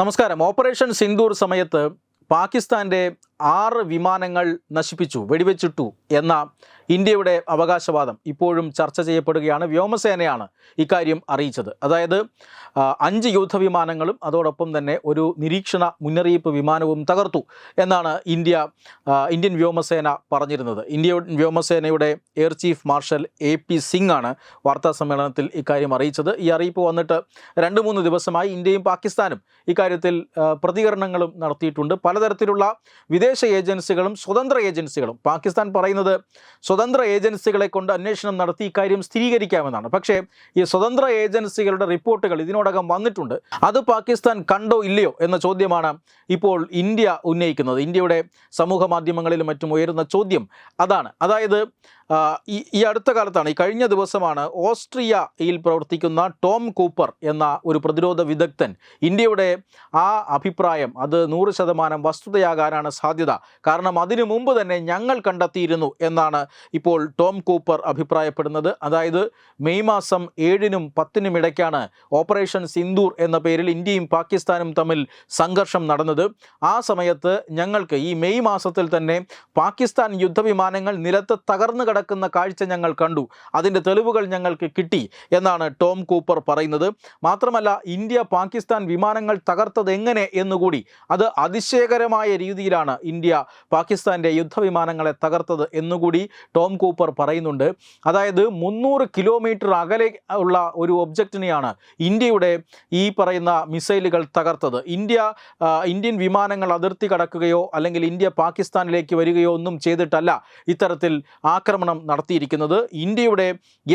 നമസ്കാരം. ഓപ്പറേഷൻ സിന്ദൂർ സമയത്ത് പാകിസ്ഥാന്റെ ആറ് വിമാനങ്ങൾ നശിപ്പിച്ചു വെടിവെച്ചിട്ടു എന്ന ഇന്ത്യയുടെ അവകാശവാദം ഇപ്പോഴും ചർച്ച ചെയ്യപ്പെടുകയാണ്. വ്യോമസേനയാണ് ഇക്കാര്യം അറിയിച്ചത്. അതായത് അഞ്ച് യുദ്ധവിമാനങ്ങളും അതോടൊപ്പം തന്നെ ഒരു നിരീക്ഷണ മുന്നറിയിപ്പ് വിമാനവും തകർത്തു എന്നാണ് ഇന്ത്യ ഇന്ത്യൻ വ്യോമസേന പറഞ്ഞിരുന്നത്. ഇന്ത്യ വ്യോമസേനയുടെ air chief marshal A P Singh ആണ് വാർത്താ സമ്മേളനത്തിൽ ഇക്കാര്യം അറിയിച്ചത്. ഈ അറിയിപ്പ് വന്നിട്ട് രണ്ട് മൂന്ന് ദിവസമായി ഇന്ത്യയും പാകിസ്ഥാനും ഇക്കാര്യത്തിൽ പ്രതികരണങ്ങളും നടത്തിയിട്ടുണ്ട്. പലതരത്തിലുള്ള വിദേശ ഏജൻസികളും സ്വതന്ത്ര ഏജൻസികളും. പാകിസ്ഥാൻ പറയുന്നത് സ്വതന്ത്ര ഏജൻസികളെ കൊണ്ട് അന്വേഷണം നടത്തി ഇക്കാര്യം സ്ഥിരീകരിക്കാമെന്നാണ്. പക്ഷേ ഈ സ്വതന്ത്ര ഏജൻസികളുടെ റിപ്പോർട്ടുകൾ ഇതിനോടകം വന്നിട്ടുണ്ട്. അത് പാകിസ്ഥാൻ കണ്ടോ ഇല്ലയോ എന്ന ചോദ്യമാണ് ഇപ്പോൾ ഇന്ത്യ ഉന്നയിക്കുന്നത്. ഇന്ത്യയുടെ സമൂഹ മാധ്യമങ്ങളിലും മറ്റും ഉയരുന്ന ചോദ്യം അതാണ്. അതായത് ഈ അടുത്ത കാലത്താണ് ഈ കഴിഞ്ഞ ദിവസമാണ് ഓസ്ട്രിയയിൽ പ്രവർത്തിക്കുന്ന ടോം കൂപ്പർ എന്ന ഒരു പ്രതിരോധ വിദഗ്ധൻ ഇന്ത്യയുടെ ആ അഭിപ്രായം അത് നൂറ് ശതമാനം വസ്തുതയാകാനാണ് സാധ്യത. കാരണം അതിനു മുമ്പ് തന്നെ ഞങ്ങൾ കണ്ടെത്തിയിരുന്നു എന്നാണ് ഇപ്പോൾ ടോം കൂപ്പർ അഭിപ്രായപ്പെടുന്നത്. അതായത് മെയ് മാസം ഏഴിനും പത്തിനും ഇടയ്ക്കാണ് ഓപ്പറേഷൻ സിന്ദൂർ എന്ന പേരിൽ ഇന്ത്യയും പാകിസ്ഥാനും തമ്മിൽ സംഘർഷം നടന്നത്. ആ സമയത്ത് ഞങ്ങൾക്ക് ഈ മെയ് മാസത്തിൽ തന്നെ പാകിസ്ഥാൻ യുദ്ധവിമാനങ്ങൾ നിലത്ത് തകർന്നു കിടക്കുന്ന കാഴ്ച ഞങ്ങൾ കണ്ടു. അതിന്റെ തെളിവുകൾ ഞങ്ങൾക്ക് കിട്ടി എന്നാണ് ടോം കൂപ്പർ പറയുന്നത്. മാത്രമല്ല ഇന്ത്യ പാകിസ്ഥാൻ വിമാനങ്ങൾ തകർത്തത് എങ്ങനെ എന്നുകൂടി അത് അതിശയകരമായ രീതിയിലാണ് ഇന്ത്യ പാകിസ്ഥാന്റെ യുദ്ധവിമാനങ്ങളെ തകർത്തത് എന്നുകൂടി ടോം കൂപ്പർ പറയുന്നുണ്ട്. അതായത് മുന്നൂറ് കിലോമീറ്റർ അകലെ ഉള്ള ഒരു ഒബ്ജക്റ്റിനെയാണ് ഇന്ത്യയുടെ ഈ പറയുന്ന മിസൈലുകൾ തകർത്തത്. ഇന്ത്യ ഇന്ത്യൻ വിമാനങ്ങൾ അതിർത്തി കടക്കുകയോ അല്ലെങ്കിൽ ഇന്ത്യ പാകിസ്ഥാനിലേക്ക് വരികയോ ഒന്നും ചെയ്തിട്ടല്ല ഇത്തരത്തിൽ ആക്രമണം നടത്തിയിരിക്കുന്നത്. ഇന്ത്യയുടെ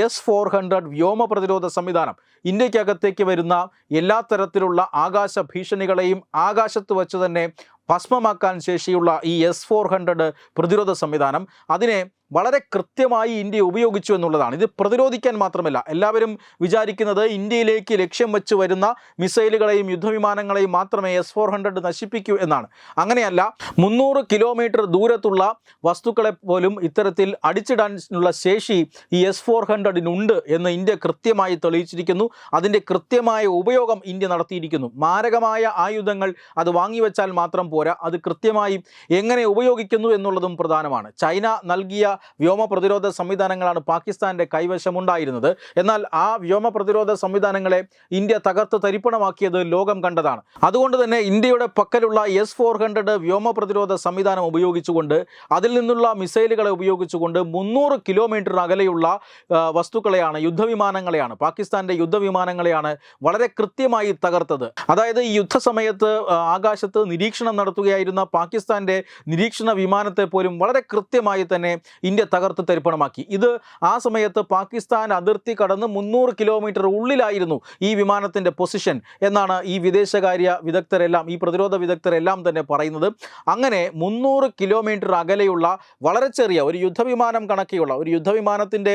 എസ് ഫോർ ഹൺഡ്രഡ് വ്യോമ പ്രതിരോധ സംവിധാനം ഇന്ത്യക്കകത്തേക്ക് വരുന്ന എല്ലാ തരത്തിലുള്ള ആകാശ ഭീഷണികളെയും ആകാശത്ത് വച്ച് തന്നെ ഭസ്മമാക്കാൻ ശേഷിയുള്ള ഈ എസ് ഫോർ ഹൺഡ്രഡ് പ്രതിരോധ സംവിധാനം അതിനെ വളരെ കൃത്യമായി ഇന്ത്യ ഉപയോഗിച്ചു എന്നുള്ളതാണ്. ഇത് പ്രതിരോധിക്കാൻ മാത്രമല്ല എല്ലാവരും വിചാരിക്കുന്നത് ഇന്ത്യയിലേക്ക് ലക്ഷ്യം വെച്ച് വരുന്ന മിസൈലുകളെയും യുദ്ധവിമാനങ്ങളെയും മാത്രമേ എസ് ഫോർ ഹൺഡ്രഡ് നശിപ്പിക്കൂ എന്നാണ്. അങ്ങനെയല്ല മുന്നൂറ് കിലോമീറ്റർ ദൂരത്തുള്ള വസ്തുക്കളെ പോലും ഇത്തരത്തിൽ അടിച്ചിടാനുള്ള ശേഷി ഈ എസ് ഫോർ ഹൺഡ്രഡിനുണ്ട് എന്ന് ഇന്ത്യ കൃത്യമായി തെളിയിച്ചിരിക്കുന്നു. അതിന്റെ കൃത്യമായ ഉപയോഗം ഇന്ത്യ നടത്തിയിരിക്കുന്നു. മാരകമായ ആയുധങ്ങൾ അത് വാങ്ങിവെച്ചാൽ മാത്രം പോരാ. അത് കൃത്യമായി എങ്ങനെ ഉപയോഗിക്കുന്നു എന്നുള്ളതും പ്രധാനമാണ്. ചൈന നൽകിയ വ്യോമ പ്രതിരോധ സംവിധാനങ്ങളാണ് പാകിസ്ഥാന്റെ കൈവശമുണ്ടായിരുന്നത്. എന്നാൽ ആ വ്യോമ പ്രതിരോധ സംവിധാനങ്ങളെ ഇന്ത്യ തകർത്ത് തരിപ്പണമാക്കിയത് ലോകം കണ്ടതാണ്. അതുകൊണ്ട് തന്നെ ഇന്ത്യയുടെ പക്കലുള്ള എസ് ഫോർ ഹൺഡ്രഡ് വ്യോമ പ്രതിരോധ സംവിധാനം ഉപയോഗിച്ചുകൊണ്ട് അതിൽ നിന്നുള്ള മിസൈലുകളെ ഉപയോഗിച്ചുകൊണ്ട് മുന്നൂറ് കിലോമീറ്റർ അകലെയുള്ള വസ്തുക്കളെയാണ് യുദ്ധവിമാനങ്ങളെയാണ് പാകിസ്ഥാന്റെ യുദ്ധവിമാനങ്ങളെയാണ് വളരെ കൃത്യമായി തകർത്തത്. അതായത് ഈ യുദ്ധസമയത്ത് ആകാശത്ത് നിരീക്ഷണം നടത്തുകയായിരുന്ന പാകിസ്ഥാന്റെ നിരീക്ഷണ വിമാനത്തെ പോലും വളരെ കൃത്യമായി തന്നെ ഇന്ത്യ തകർത്ത് തരിപ്പണമാക്കി ഇത് ആ സമയത്ത് പാകിസ്ഥാൻ അതിർത്തി കടന്ന് മുന്നൂറ് കിലോമീറ്റർ ഉള്ളിലായിരുന്നു ഈ വിമാനത്തിന്റെ പൊസിഷൻ എന്നാണ് ഈ വിദേശകാര്യ വിദഗ്ധരെല്ലാം ഈ പ്രതിരോധ വിദഗ്ധരെല്ലാം തന്നെ പറയുന്നത്. അങ്ങനെ മുന്നൂറ് കിലോമീറ്റർ അകലെയുള്ള വളരെ ചെറിയ ഒരു യുദ്ധവിമാനം കണക്കെയുള്ള ഒരു യുദ്ധവിമാനത്തിന്റെ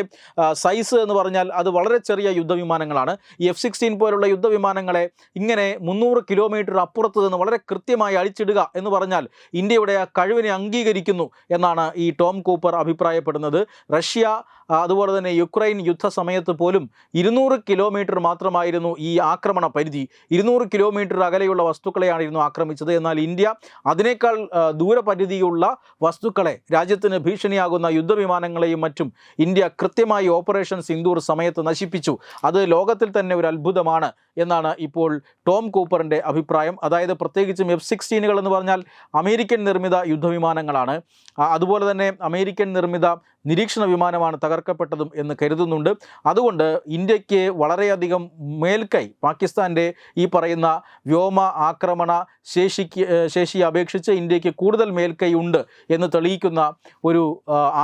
സൈസ് എന്ന് പറഞ്ഞാൽ അത് വളരെ ചെറിയ യുദ്ധവിമാനങ്ങളാണ്. എഫ് സിക്സ്റ്റീൻ പോലുള്ള യുദ്ധവിമാനങ്ങളെ ഇങ്ങനെ മുന്നൂറ് കിലോമീറ്റർ അപ്പുറത്ത് നിന്ന് വളരെ കൃത്യമായി അഴിച്ചിടുക എന്ന് പറഞ്ഞാൽ ഇന്ത്യയുടെ ആ കഴിവിനെ അംഗീകരിക്കുന്നു എന്നാണ് ഈ ടോം കൂപ്പർ അഭിപ്രായപ്പെടുന്നത്. റഷ്യ അതുപോലെ തന്നെ യുക്രൈൻ യുദ്ധ സമയത്ത് പോലും ഇരുന്നൂറ് കിലോമീറ്റർ മാത്രമായിരുന്നു ഈ ആക്രമണ പരിധി. ഇരുന്നൂറ് കിലോമീറ്റർ അകലെയുള്ള വസ്തുക്കളെയായിരുന്നു ആക്രമിച്ചത്. എന്നാൽ ഇന്ത്യ അതിനേക്കാൾ ദൂരപരിധിയുള്ള വസ്തുക്കളെ രാജ്യത്തിന് ഭീഷണിയാകുന്ന യുദ്ധവിമാനങ്ങളെയും മറ്റും ഇന്ത്യ കൃത്യമായി ഓപ്പറേഷൻ സിന്ദൂർ സമയത്ത് നശിപ്പിച്ചു. അത് ലോകത്തിൽ തന്നെ ഒരു അത്ഭുതമാണ് എന്നാണ് ഇപ്പോൾ ടോം കൂപ്പറിന്റെ അഭിപ്രായം. അതായത് പ്രത്യേകിച്ചും എഫ് സിക്സ്റ്റീനുകൾ എന്ന് പറഞ്ഞാൽ അമേരിക്കൻ നിർമ്മിത യുദ്ധവിമാനങ്ങളാണ്. അതുപോലെ തന്നെ അമേരിക്കൻ നിർമ്മിത നിരീക്ഷണ വിമാനമാണ് തകർക്കപ്പെട്ടതും എന്ന് കരുതുന്നുണ്ട്. അതുകൊണ്ട് ഇന്ത്യയ്ക്ക് വളരെയധികം മേൽക്കൈ പാകിസ്ഥാന്റെ ഈ പറയുന്ന വ്യോമ ആക്രമണ ശേഷിക്ക് ശേഷിയെ അപേക്ഷിച്ച് ഇന്ത്യയ്ക്ക് കൂടുതൽ മേൽക്കൈ ഉണ്ട് എന്ന് തെളിയിക്കുന്ന ഒരു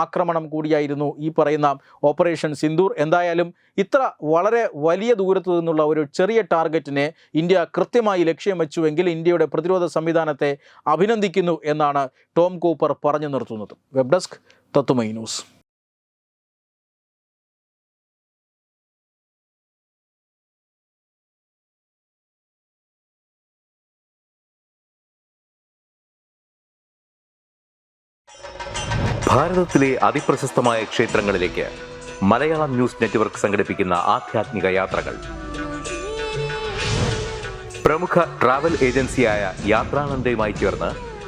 ആക്രമണം കൂടിയായിരുന്നു ഈ പറയുന്ന ഓപ്പറേഷൻ സിന്ദൂർ. എന്തായാലും ഇത്ര വളരെ വലിയ ദൂരത്തു നിന്നുള്ള ഒരു ചെറിയ ടാർഗറ്റിനെ ഇന്ത്യ കൃത്യമായി ലക്ഷ്യം വെച്ചുവെങ്കിൽ ഇന്ത്യയുടെ പ്രതിരോധ സംവിധാനത്തെ അഭിനന്ദിക്കുന്നു എന്നാണ് ടോം കൂപ്പർ പറഞ്ഞു നിർത്തുന്നത്. വെബ് ഡെസ്ക് തത്തുമൈ ന്യൂസ് ഭാരതത്തിലെ അതിപ്രശസ്തമായ ക്ഷേത്രങ്ങളിലേക്ക് മലയാളം ന്യൂസ് നെറ്റ്വർക്ക് സംഘടിപ്പിക്കുന്ന ആധ്യാത്മിക യാത്രകൾ. പ്രമുഖ ട്രാവൽ ഏജൻസിയായ യാത്രാനന്ദയുമായി ചേർന്ന്